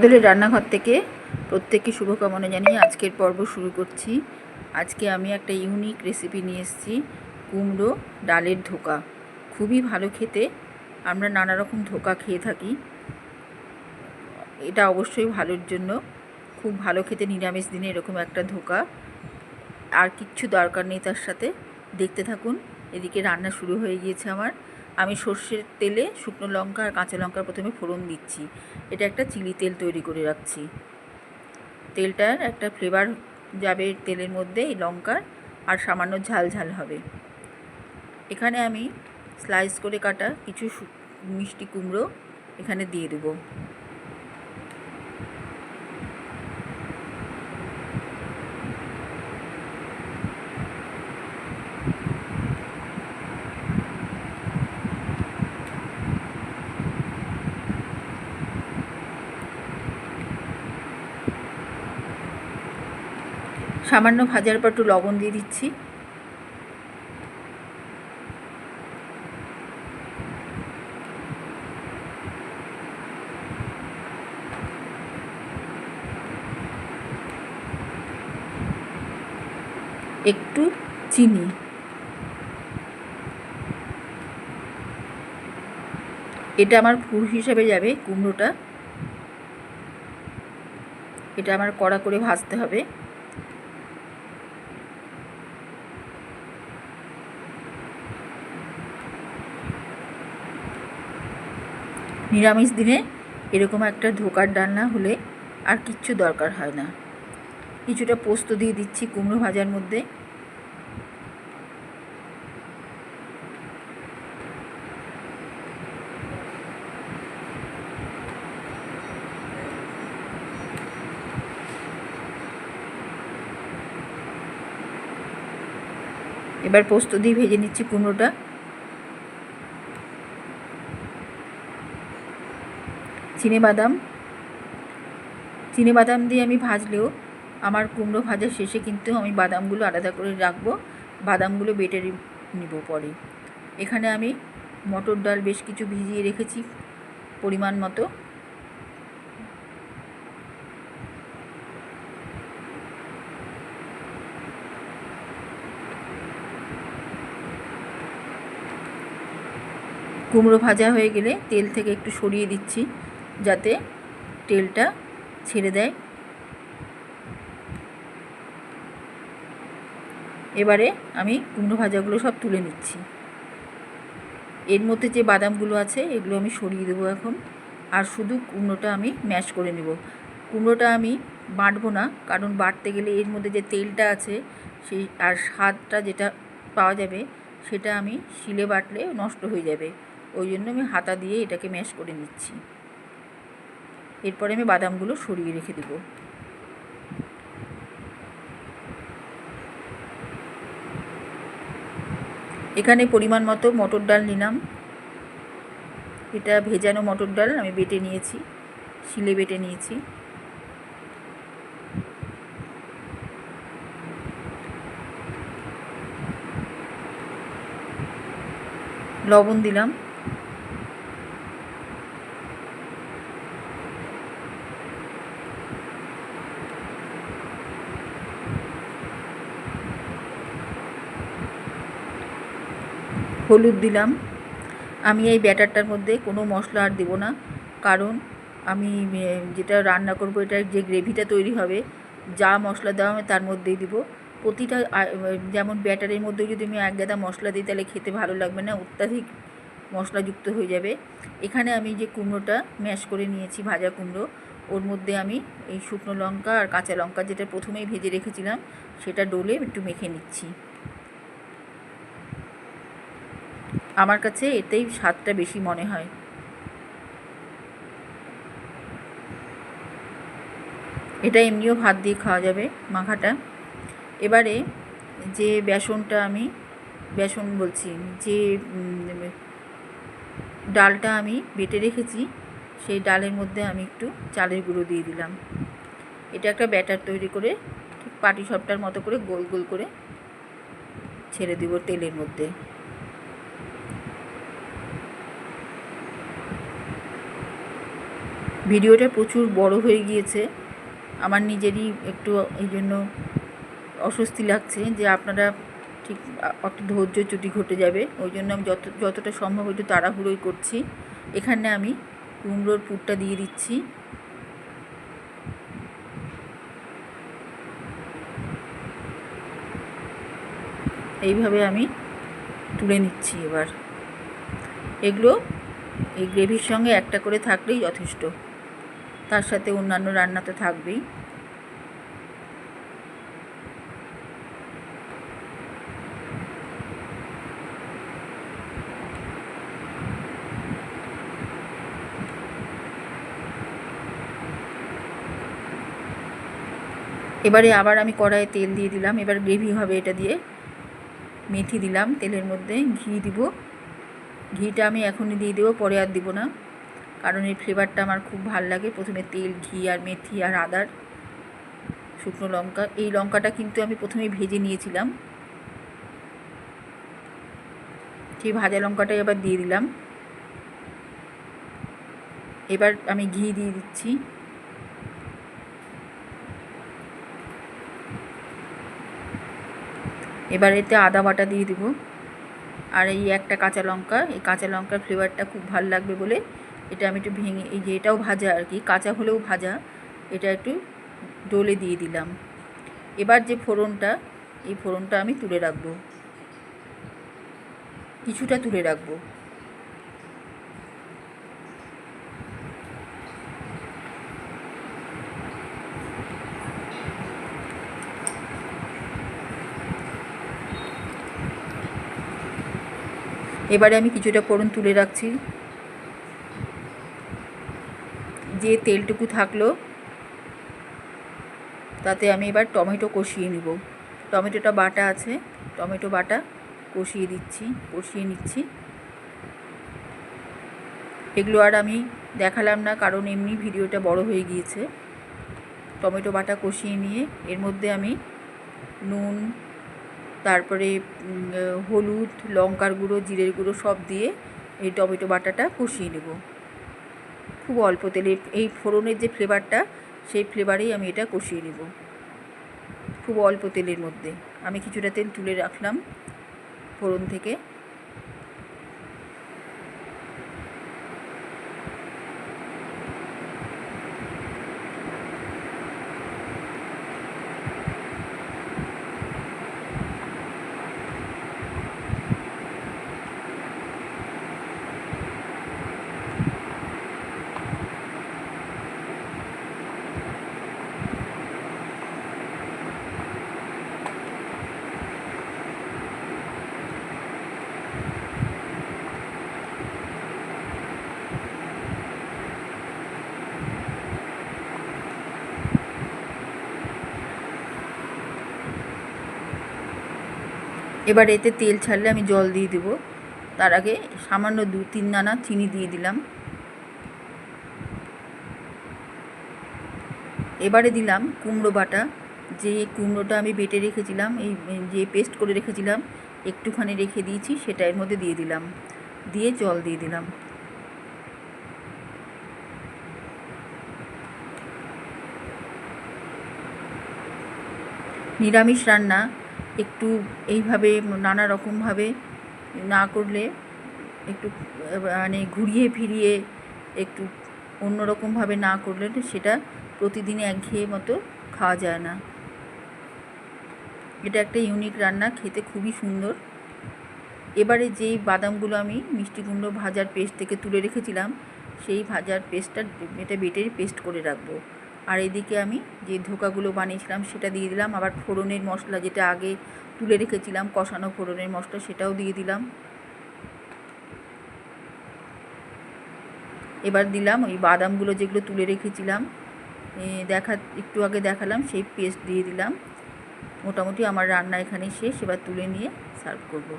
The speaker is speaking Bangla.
দলের রান্নাঘর থেকে প্রত্যেককে শুভকামনা জানিয়ে আজকের পর্ব শুরু করছি। আজকে আমি একটা ইউনিক রেসিপি নিয়ে এসেছি, কুমড়ো ডালের ধোকা। খুবই ভালো খেতে, আমরা নানা রকম ধোকা খেয়ে থাকি। এটা অবশ্যই ভালোর জন্য। খুব ভালো খেতে নিরামিষ দিনে এরকম একটা ধোকা। আর কিচ্ছু দরকার নেই তার সাথে। দেখতে থাকুন, এদিকে রান্না শুরু হয়ে গিয়েছে আমার। আমি সর্ষের তেলে শুকনো লঙ্কা আর কাঁচা লঙ্কার প্রথমে ফোড়ন দিচ্ছি। এটা একটা চিলি তেল তৈরি করে রাখছি। তেলটার একটা ফ্লেভার যাবে তেলের মধ্যে এই লঙ্কার, আর সামান্য ঝাল ঝাল হবে। এখানে আমি স্লাইস করে কাটা কিছু মিষ্টি কুমড়ো এখানে দিয়ে দেবো। সামান্য ভাজার পর একটু লবণ দিয়ে দিচ্ছি। একটু চিনি। এটা আমার ফুল হিসাবে যাবে কুমড়োটা। এটা আমার কড়া করে ভাজতে হবে। নিরামিষ দিনে এরকম একটা ধোকার ডালনা হলে আর কিচ্ছু দরকার হয় না। কিছুটা পোস্ত দিয়ে দিচ্ছি কুমড়ো ভাজার মধ্যে। এবার পোস্ত দিয়ে ভেজে নিচ্ছি কুমড়োটা। চিনে বাদাম চিনে বাদাম দিয়ে আমি ভাজলেও আমার কুমড়ো ভাজার শেষে কিন্তু আমি বাদামগুলো আলাদা করে রাখব। বাদামগুলো বেটে নিব পরে। এখানে আমি মটর ডাল বেশ কিছু ভিজিয়ে রেখেছি পরিমাণ মতো। কুমড়ো ভাজা হয়ে গেলে তেল থেকে একটু সরিয়ে দিচ্ছি। যাতে তেলটা ছেড়ে দেয়। এবারে আমি কুমড়ো ভাজাগুলো সব তুলে নিচ্ছি। এর মধ্যে যে বাদামগুলো আছে, এগুলো আমি সরিয়ে দেবো এখন। আর শুধু কুমড়োটা আমি ম্যাশ করে নেব। কুমড়োটা আমি বাঁটবো না, কারণ বাটতে গেলে এর মধ্যে যে তেলটা আছে, সেই আর স্বাদটা যেটা পাওয়া যাবে, সেটা আমি শিলে বাটলে নষ্ট হয়ে যাবে। ওই জন্য আমি হাতা দিয়ে এটাকে ম্যাশ করে নিচ্ছি। এরপরে আমি বাদামগুলো সরিয়ে রেখে দেবো। এখানে পরিমাণ মতো মটর ডাল নিলাম। এটা ভেজানো মটর ডাল আমি বেটে নিয়েছি, শিলে বেটে নিয়েছি। লবণ দিলাম। হলুদ দিলাম। আমি এই ব্যাটারটার মধ্যে কোনো মশলা আর দেবো না। কারণ আমি যেটা রান্না করব, এটার যে গ্রেভিটা তৈরি হবে, যা মশলা দেওয়া হবে তার মধ্যেই দিব। প্রতিটা যেমন ব্যাটারের মধ্যে যদি আমি এক গাদা মশলা দিই, তাহলে খেতে ভালো লাগবে না, অত্যাধিক মশলাযুক্ত হয়ে যাবে। এখানে আমি যে কুমড়োটা ম্যাশ করে নিয়েছি, ভাজা কুমড়ো, ওর মধ্যে আমি এই শুকনো লঙ্কা আর কাঁচা লঙ্কা, যেটা প্রথমেই ভেজে রেখেছিলাম, সেটা ডলে একটু মেখে নিচ্ছি। আমার কাছে এতেই স্বাদটা বেশি মনে হয়। এটা এমনিও ভাত দিয়ে খাওয়া যাবে, মাখাটা। এবারে যে বেসনটা আমি, বেসন বলছি, যে ডালটা আমি বেটে রেখেছি, সেই ডালের মধ্যে আমি একটু চালের গুঁড়ো দিয়ে দিলাম। এটা একটা ব্যাটার তৈরি করে, ঠিক পাটি সবটার মতো করে গোল গোল করে ছেড়ে দিব তেলের মধ্যে। ভিডিওটা প্রচুর বড় হয়ে গিয়েছে। আমার নিজেরই একটু এই জন্য অস্বস্তি লাগছে যে আপনারা ঠিক একটু ধৈর্যচ্যুতি ঘটে যাবে। ওই জন্য আমি যত, যতটা সম্ভব একটু তাড়াহুড়োই করছি। এখানে আমি কুমড়োর পুরটা দিয়ে দিচ্ছি। এইভাবে আমি তুলে নিচ্ছি এবার। এগুলো এই গ্রেভির সঙ্গে একটা করে থাকলেই যথেষ্ট। তার সাথে অন্যান্য রান্না তো থাকবেই। এবারে আবার আমি কড়াইয়ে তেল দিয়ে দিলাম। এবার গ্রেভি হবে এটা দিয়ে। মেথি দিলাম তেলের মধ্যে। ঘি দিব। ঘিটা আমি এখনই দিয়ে দেবো, পরে আর দিব না। কারণ এই ফ্লেভারটা আমার খুব ভালো লাগে। প্রথমে তেল, ঘি আর মেথি আর আদার, শুকনো লঙ্কা। এই লঙ্কাটা কিন্তু আমি প্রথমে ভেজে নিয়েছিলাম। সেই ভাজা লঙ্কাটাই আবার দিয়ে দিলাম। এবার আমি ঘি দিয়ে দিচ্ছি। এবার এতে আদা বাটা দিয়ে দিব। আর এই একটা কাঁচা লঙ্কা, এই কাঁচা লঙ্কার ফ্লেভারটা খুব ভালো লাগবে বলে এটা আমি একটু ভেঙে, এই যে এটাও ভাজা আর কি, কাঁচা হলেও ভাজা, এটা একটু ডলে দিয়ে দিলাম। এবার যে ফোড়নটা, এই ফোড়নটা আমি তুলে রাখব। কিছুটা তুলে রাখব। এবারে আমি কিছুটা ফোড়ন তুলে রাখছি। যে তেলটুকু থাকল, তাতে আমি এবার টমেটো কষিয়ে নিব। টমেটোটা বাটা আছে, টমেটো বাটা কষিয়ে দিচ্ছি, কষিয়ে নিচ্ছি। এগুলো আর আমি দেখালাম না, কারণ এমনি ভিডিওটা বড় হয়ে গিয়েছে। টমেটো বাটা কষিয়ে নিয়ে, এর মধ্যে আমি নুন, তারপরে হলুদ, লঙ্কার গুঁড়ো, জিরের গুঁড়ো সব দিয়ে এই টমেটো বাটাটা কষিয়ে নেব। খুব অল্প তেলে। এই ফোড়নের যে ফ্লেভারটা, সেই ফ্লেভারেই আমি এটা কষিয়ে নেব। খুব অল্প তেলের মধ্যে। আমি কিছুটা তেল তুলে রাখলাম ফোড়ন থেকে। এবার এতে তেল ছাড়লে আমি জল দিয়ে দেবো। তার আগে সামান্য দু তিন দানা চিনি দিয়ে দিলাম। এবারে দিলাম কুমড়ো বাটা। যে কুমড়োটা আমি বেটে রেখেছিলাম, এই যে পেস্ট করে রেখেছিলাম, একটুখানি রেখে দিয়েছি, সেটা এর মধ্যে দিয়ে দিলাম। দিয়ে জল দিয়ে দিলাম। নিরামিষ রান্না একটু এইভাবে নানা রকমভাবে না করলে একটু মানে ঘুরিয়ে ফিরিয়ে একটু অন্যরকমভাবে না করলে সেটা প্রতিদিনে একঘেয়ে মতো খাওয়া যায় না। এটা একটা ইউনিক রান্না, খেতে খুবই সুন্দর। এবারে যেই বাদামগুলো আমি মিষ্টি কুমড়ো ভাজার পেস্ট থেকে তুলে রেখেছিলাম, সেই ভাজার পেস্টটা এটা বেটে পেস্ট করে রাখব। আর এদিকে আমি যে ধোকাগুলো বানিয়েছিলাম সেটা দিয়ে দিলাম। আবার ফোড়নের মশলা যেটা আগে তুলে রেখেছিলাম, কষানো ফোড়নের মশলা সেটাও দিয়ে দিলাম। এবার দিলাম ওই বাদামগুলো যেগুলো তুলে রেখেছিলাম। দেখা, একটু আগে দেখালাম, সেই পেস্ট দিয়ে দিলাম। মোটামুটি আমার রান্না এখানে শেষ। এবার তুলে নিয়ে সার্ভ করব।